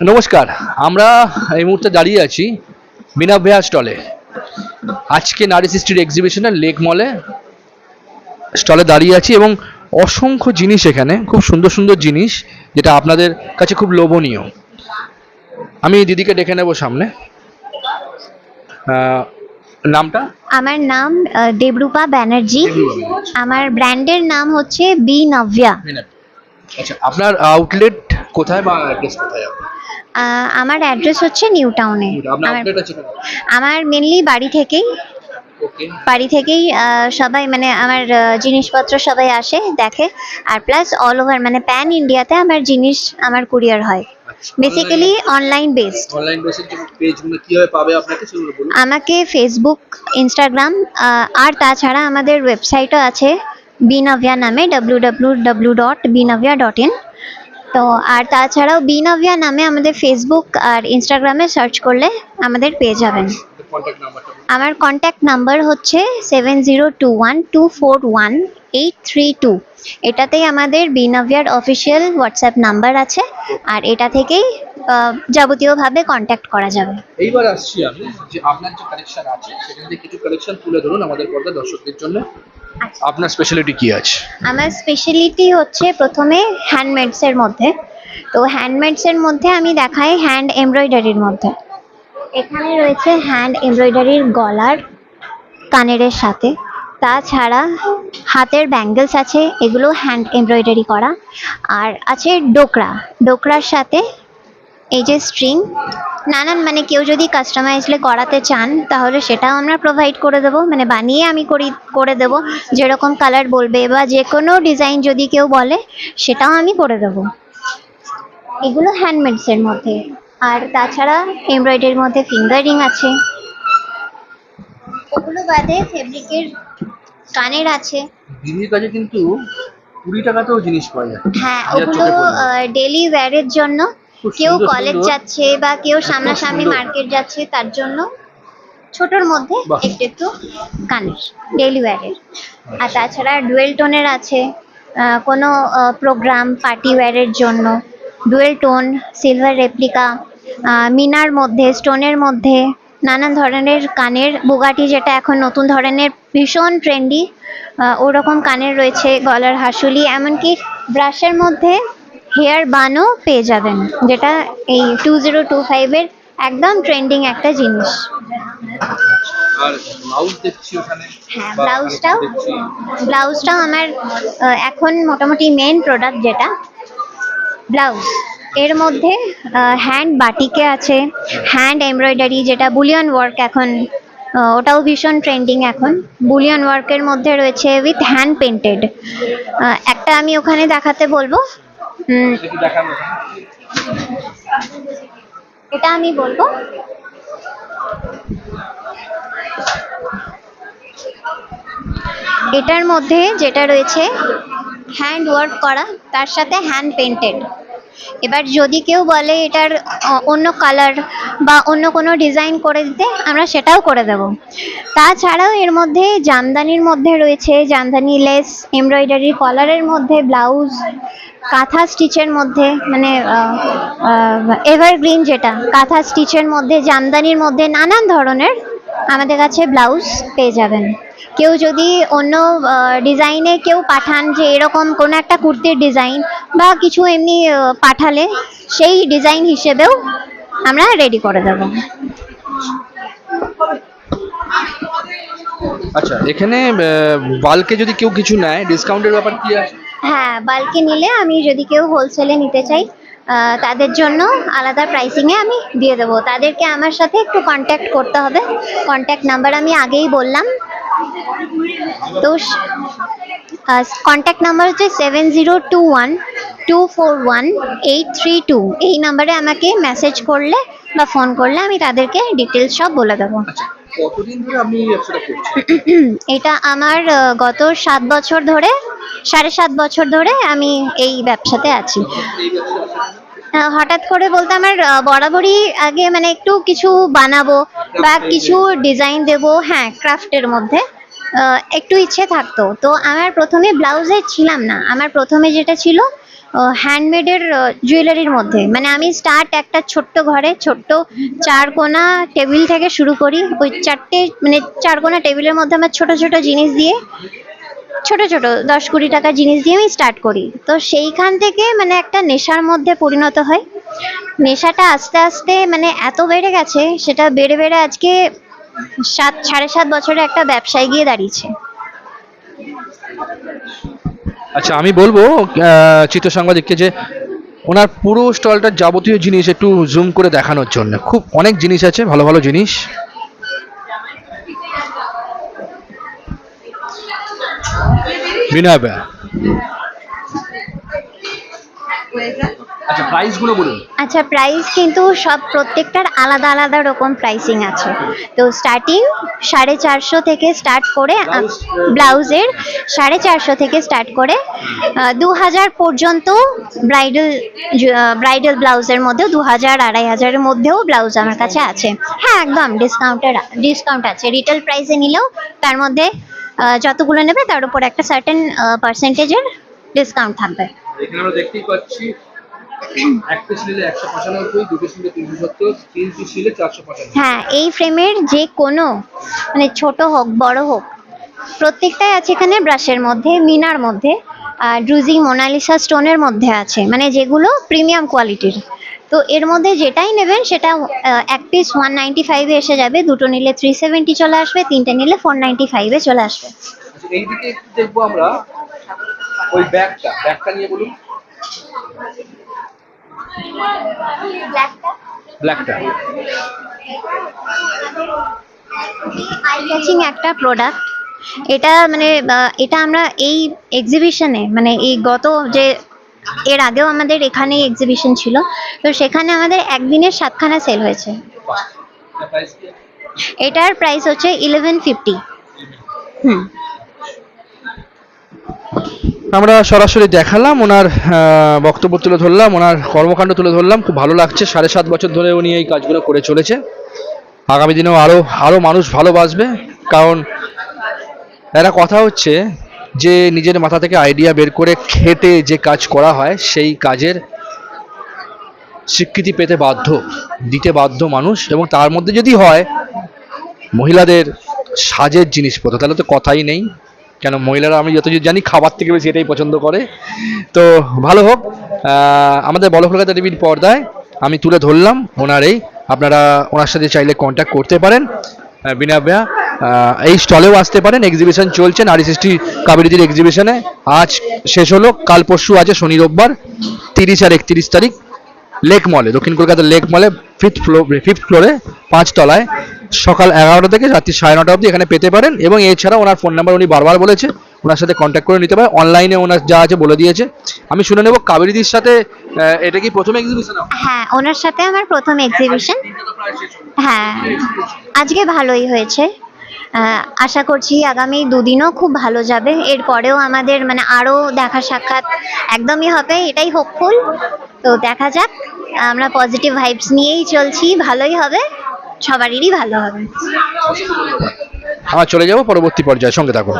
নমস্কার আমরা এই মুহূর্তে দাঁড়িয়ে আছি বিনাভ্যা স্টলে আজকে নারী সৃষ্টির এক্সিবিশনের লেক মলে স্টলে দাঁড়িয়ে আছি এবং অসংখ্য জিনিস এখানে খুব সুন্দর সুন্দর জিনিস যেটা আপনাদের কাছে খুব লোভনীয়। আমি দিদিকে ডেকে নেব সামনে। নামটা? আমার নাম দেবরূপা ব্যানার্জি। আমার ব্র্যান্ডের নাম হচ্ছে বি নভ্যা আচ্ছা আপনার আউটলেট কোথায় বা অ্যাড্রেস কোথায় আপনার? আমার অ্যাড্রেস হচ্ছে নিউ টাউনে আমার মেনলি বাড়ি থেকেই। বাড়ি থেকেই সবাই মানে আমার জিনিসপত্র সবাই আসে দেখে। আর প্লাস অল ওভার মানে প্যান ইন্ডিয়াতে আমার জিনিস আমার কুরিয়ার হয়। Basically online based online basic পেজগুলো কীভাবে পাবে আপনাকে সেগুলো বলুন। আমাকে ফেসবুক ইনস্টাগ্রাম আর তাছাড়া আমাদের ওয়েবসাইটও আছে বিনভ্যা নামে W W W dot Binvya dot in তো, আর তাছাড়াও বিনভ্যা নামে আমাদের ফেসবুক আর ইনস্টাগ্রামে সার্চ করলে আমাদের পেয়ে যাবেন। আমার কন্ট্যাক্ট নাম্বার হচ্ছে seven zero two one two four one eight three two এটাতেই আমাদের বিনভ্যার অফিসিয়াল হোয়াটসঅ্যাপ নাম্বার আছে, আর এটা থেকেই যাবতীয়ভাবে কন্ট্যাক্ট করা যাবে। এইবার আসছি আমি যে আপনার যে কালেকশন আছে, সেখান থেকে কিছু কালেকশন তুলে ধরুন আমাদের পর্দা দর্শকদের জন্য। আপনার স্পেশালিটি কি আছে আমার স্পেশালিটি হচ্ছে প্রথমে হ্যান্ডমেডসের মধ্যে। তো হ্যান্ডমেডসের মধ্যে আমি দেখাই হ্যান্ড এমব্রয়ডারির মধ্যে। এখানে রয়েছে হ্যান্ড এমব্রয়ডারির গলার কানেরের সাথে। তাছাড়া হাতের ব্যাঙ্গেলস আছে এগুলো হ্যান্ড এমব্রয়ডারি করা। আর আছে ডোকরা। ডোকরার সাথে এই যে স্ট্রিং নানান মানে কেউ যদি কাস্টমাইজলে করাতে চান তাহলে সেটাও আমরা প্রোভাইড করে দেবো। মানে বানিয়ে আমি করি করে দেবো। যেরকম কালার বলবে বা যে কোনো ডিজাইন যদি কেউ বলে সেটাও আমি করে দেবো। এগুলো হ্যান্ডমেডসের মধ্যে। আর তাছাড়া এমব্রয়ডারির মধ্যে ফিঙ্গারিং আছে। ওগুলো বাদে ফেব্রিকের কানের আছে। দিদির কাছে কিন্তু কুড়ি টাকাতেও জিনিস পাওয়া যায়। হ্যাঁ ওগুলো ডেলি ওয়্যারের জন্য কেউ কলেজ যাচ্ছে বা কেউ সামনাসামনি মার্কেট যাচ্ছে তার জন্য ছোটর মধ্যে একটু একটু কানের ডেলি ওয়্যারের আর তাছাড়া ডুয়েল টোনের আছে কোনো প্রোগ্রাম পার্টি ওয়্যারের জন্য। ডুয়েল টোন সিলভার রেপ্লিকা মিনার মধ্যে স্টোনের মধ্যে নানান ধরনের কানের বুগাটি যেটা এখন নতুন ধরনের ভীষণ ট্রেন্ডি ওরকম কানের রয়েছে গলার হাসুলি এমনকি ব্রাশের মধ্যে হেয়ার বানও পেয়ে যাবেন যেটা এই টু জিরো টু ফাইভের একদম ট্রেন্ডিং একটা জিনিস। হ্যাঁ ব্লাউজটাও ব্লাউজটাও আমার এখন মোটামুটি মেন প্রোডাক্ট যেটা। ব্লাউজ এর মধ্যে হ্যান্ড বাটিকে আছে হ্যান্ড এমব্রয়ডারি যেটা বুলিয়ন ওয়ার্ক এখন ওটাও ভীষণ ট্রেন্ডিং এখন। বুলিয়ন ওয়ার্কের মধ্যে রয়েছে উইথ হ্যান্ড পেন্টেড একটা আমি ওখানে দেখাতে বলব। এটা আমি বলব। এটার মধ্যে যেটা রয়েছে হ্যান্ড ওয়ার্ক করা তার সাথে হ্যান্ড পেন্টেড এবার যদি কেউ বলে এটার অন্য কালার বা অন্য কোনো ডিজাইন করে দিতে আমরা সেটাও করে দেব। তাছাড়াও এর মধ্যে জামদানির মধ্যে রয়েছে জামদানি লেস এমব্রয়ডারি কলারের মধ্যে ব্লাউজ কাঁথা স্টিচের মধ্যে মানে এভারগ্রিন যেটা, কাঁথা স্টিচের মধ্যে, জামদানির মধ্যে নানান ধরনের আমাদের কাছে ব্লাউজ পেয়ে যাবেন। কেউ যদি অন্য ডিজাইনে কেউ পাঠান যে এরকম কোনো একটা কুর্তির ডিজাইন বা কিছু এমনি পাঠালে সেই ডিজাইন হিসেবেও আমরা রেডি করে দেবো। আচ্ছা এখানে বালকে যদি কেউ কিছু নেয় ডিসকাউন্টের ব্যাপার কি আছে? হ্যাঁ বাল্কে নিলে আমি যদি কেউ হোলসেলে নিতে চাই তাদের জন্য আলাদা প্রাইসিংয়ে আমি দিয়ে দেবো। তাদেরকে আমার সাথে একটু কন্ট্যাক্ট করতে হবে। কন্ট্যাক্ট নাম্বার আমি আগেই বললাম। তো কন্ট্যাক্ট নাম্বার হচ্ছে seven zero two one two four one eight three two এই নাম্বারে আমাকে মেসেজ করলে বা ফোন করলে আমি তাদেরকে ডিটেলস সব বলে দেবো। আচ্ছা এটা আমার গত সাত বছর ধরে সাড়ে সাত বছর ধরে আমি এই ব্যবসাতে আছি। হঠাৎ করে বলতে আমার বরাবরই আগে মানে একটু কিছু বানাবো বা কিছু ডিজাইন দেব হ্যাঁ ক্রাফটের মধ্যে। একটু ইচ্ছে থাকতো। তো আমার প্রথমে ব্লাউজে ছিলাম না। আমার প্রথমে যেটা ছিল হ্যান্ডমেডের জুয়েলারির মধ্যে। মানে আমি স্টার্ট একটা ছোট্ট ঘরে, ছোট্ট চার কোনা টেবিল থেকে শুরু করি। ওই চারটে মানে চার কোনা টেবিলের মধ্যে আমার ছোট ছোট জিনিস দিয়ে ছোট ছোট, দশ কুড়ি টাকার জিনিস দিয়ে আমি স্টার্ট করি। তো সেইখান থেকে মানে একটা নেশার মধ্যে পরিণত হয়। নেশাটা আস্তে আস্তে মানে এত বেড়ে গেছে, সেটা বেড়ে বেড়ে আজকে সাত, সাড়ে সাত বছরে একটা ব্যবসায় গিয়ে দাঁড়িয়েছে। আচ্ছা আমি বলব চিত্র সাংবাদিককে যে ওনার পুরো স্টলটার যাবতীয় জিনিস একটু জুম করে দেখানোর জন্য। খুব অনেক জিনিস আছে, ভালো ভালো জিনিস। বিনয় আচ্ছা প্রাইসগুলো বলুন। আচ্ছা প্রাইস কিন্তু সব প্রত্যেকটার আলাদা আলাদা রকম প্রাইসিং আছে। তো স্টার্টিং সাড়ে চারশো থেকে স্টার্ট করে ব্লাউজের সাড়ে চারশো থেকে স্টার্ট করে দু হাজার পর্যন্ত ব্রাইডাল ব্রাইডাল ব্লাউজের মধ্যেও দু হাজার আড়াই হাজারের মধ্যেও ব্লাউজ আমার কাছে আছে। হ্যাঁ একদম ডিসকাউন্টের ডিসকাউন্ট আছে। রিটেল প্রাইসে নিলেও তার মধ্যে যতগুলো নেবে তার উপর একটা সার্টেন পার্সেন্টেজের ডিসকাউন্ট থাকবে। এখানে আমরা দেখতেই পাচ্ছি এক পিস নিলে একশো পঁচানব্বই দু পিস তিনশো সত্তর তিন পিস নিলে চারশো পঁচানব্বই। হ্যাঁ এই ফ্রেমের যে কোনো মানে ছোট হোক বড় হোক প্রত্যেকটাই আছে এখানে ব্রাশের মধ্যে মিনার মধ্যে আর ড্রুজি মোনালিসা স্টোনের মধ্যে আছে। মানে যেগুলো প্রিমিয়াম কোয়ালিটির তো এর মধ্যে যেটাই নেবেন সেটা এক পিস ওয়ান নাইনটি ফাইভে এসে যাবে। দুটো নিলে থ্রি সেভেন্টি চলে আসবে তিনটে নিলে ফোর নাইনটি ফাইভে চলে আসবে। আচ্ছা, এইদিকে দেখব আমরা ওই ব্যাগটা। ব্যাগটা নিয়ে বলুন। ব্ল্যাকটা। আই ক্যাচিং একটা প্রোডাক্ট এটা মানে এটা আমরা এই এক্সিবিশনে মানে এই গত যে এর আগেও আমাদের এখানে এক্সিবিশন ছিল। তো সেখানে আমাদের একদিনের সাতখানা সেল হয়েছে। এটার প্রাইস হচ্ছে ইলেভেন ফিফটি আমরা সরাসরি দেখালাম, ওনার বক্তব্য তুলে ধরলাম, ওনার কর্মকাণ্ড তুলে ধরলাম। খুব ভালো লাগছে, সাড়ে সাত বছর ধরে উনি এই কাজগুলো করে চলেছে। আগামী দিনেও আরও আরও মানুষ ভালোবাসবে, কারণ একটা কথা হচ্ছে যে নিজের মাথা থেকে আইডিয়া বের করে খেটে যে কাজ করা হয়, সেই কাজের স্বীকৃতি পেতে বাধ্য, দিতে বাধ্য মানুষ এবং তার মধ্যে যদি হয়, মহিলাদের সাজের জিনিসপত্র, তাহলে তো কথাই নেই। কেন মহিলারা আমি যতদূর জানি খাবার থেকে বেশি এটাই পছন্দ করে। তো ভালো হোক আমাদের বড় কলকাতা টিভির পর্দায় আমি তুলে ধরলাম ওনার এই। আপনারা ওনার সাথে চাইলে কন্ট্যাক্ট করতে পারেন বিনা ব্যা এই স্টলেও আসতে পারেন। এক্সিবিশন চলছে, নারী সৃষ্টি কাবেরীদের এক্সিবিশনে আজ শেষ হলো, কাল পরশু আছে শনি রোববার, তিরিশ আর একত্রিশ তারিখ লেক মলে দক্ষিণ কলকাতার লেক মলে ফিফথ ফ্লোর ফিফথ ফ্লোরে পাঁচ তলায়, সকাল এগারোটা থেকে রাত্রি সাড়ে নটা অবধি এখানে পেতে পারেন। এবং এছাড়া ওনার ফোন নাম্বার উনি বারবার বলেছে, ওনার সাথে কন্ট্যাক্ট করে নিতে পারে অনলাইনে ওনার যা আছে বলে দিয়েছে। আমি শুনে নেব কাবেরীদির সাথে এটা কি প্রথম এক্সিবিশন হ্যাঁ ওনার সাথে আমার প্রথম এক্সিবিশন হ্যাঁ আজকে ভালোই হয়েছে। আশা করছি আগামী দুদিনও খুব ভালো যাবে। এরপরেও আমাদের মানে আরও দেখা সাক্ষাৎ একদমই হবে, এটাই হোপফুল তো দেখা যাক, আমরা পজিটিভ ভাইবস নিয়েই চলছি, ভালোই হবে সবারই ভালো হবে। আমার চলে যাব পরবর্তী পর্যায়ে সঙ্গে থাকুন।